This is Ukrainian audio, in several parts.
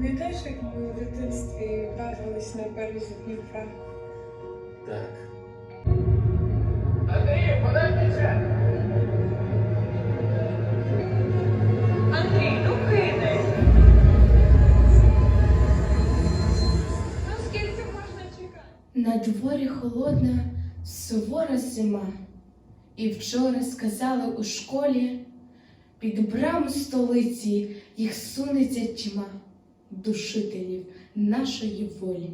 Пам'ятаєш, як ми в дитинстві бавились на березі Дніпра? Так. Андрій, м'яча! Андрій, ну кидай. Ну скільки можна чекати? На дворі холодна, сувора зима. І вчора сказали у школі, під браму столиці їх сунеться тьма душителів нашої волі.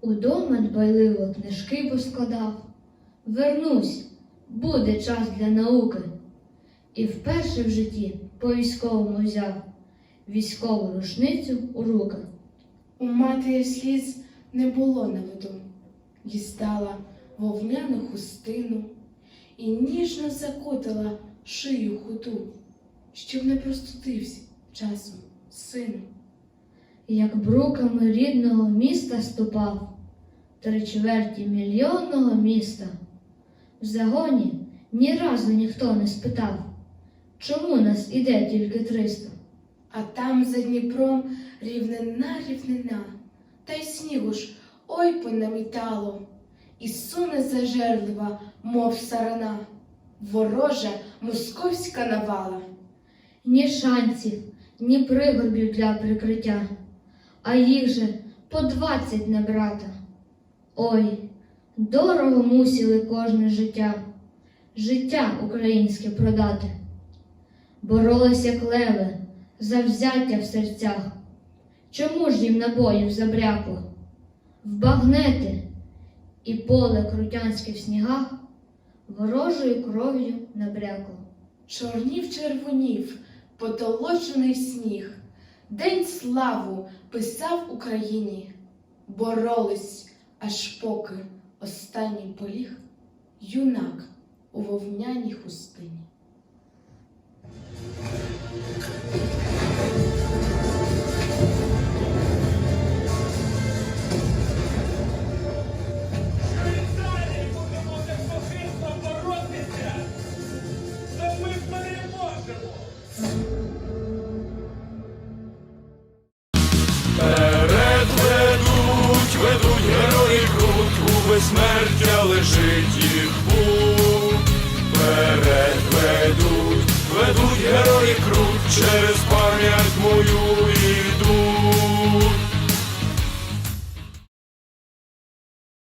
Удома дбайливо книжки поскладав. Вернусь, буде час для науки. І вперше в житті по військовому взяв військову рушницю у руки. У матері сліз не було на виду. Дістала вовняну хустину і ніжно закутала шию худу, щоб не простудився часом сину. Як бруками рідного міста ступав, три чверті мільйонного міста. В загоні ні разу ніхто не спитав, чому нас іде тільки триста. А там за Дніпром рівнина рівнина, та й снігу ж ой понамітало, і суне зажерлива, мов сарана, ворожа московська навала. Ні шансів, ні пригорбів для прикриття, а їх же по двадцять на брата. Ой, дорого мусили кожне життя, життя українське продати. Боролись, як леви, завзяття в серцях. Чому ж їм набоїв забрякло? В багнети і поле крутянське в снігах ворожою кров'ю набрякло. Чорнів червонів, потолочений сніг, День славу писав Україні, боролись, аж поки останній поліг юнак у вовняній хустині. Герої круть, через пам'ять мою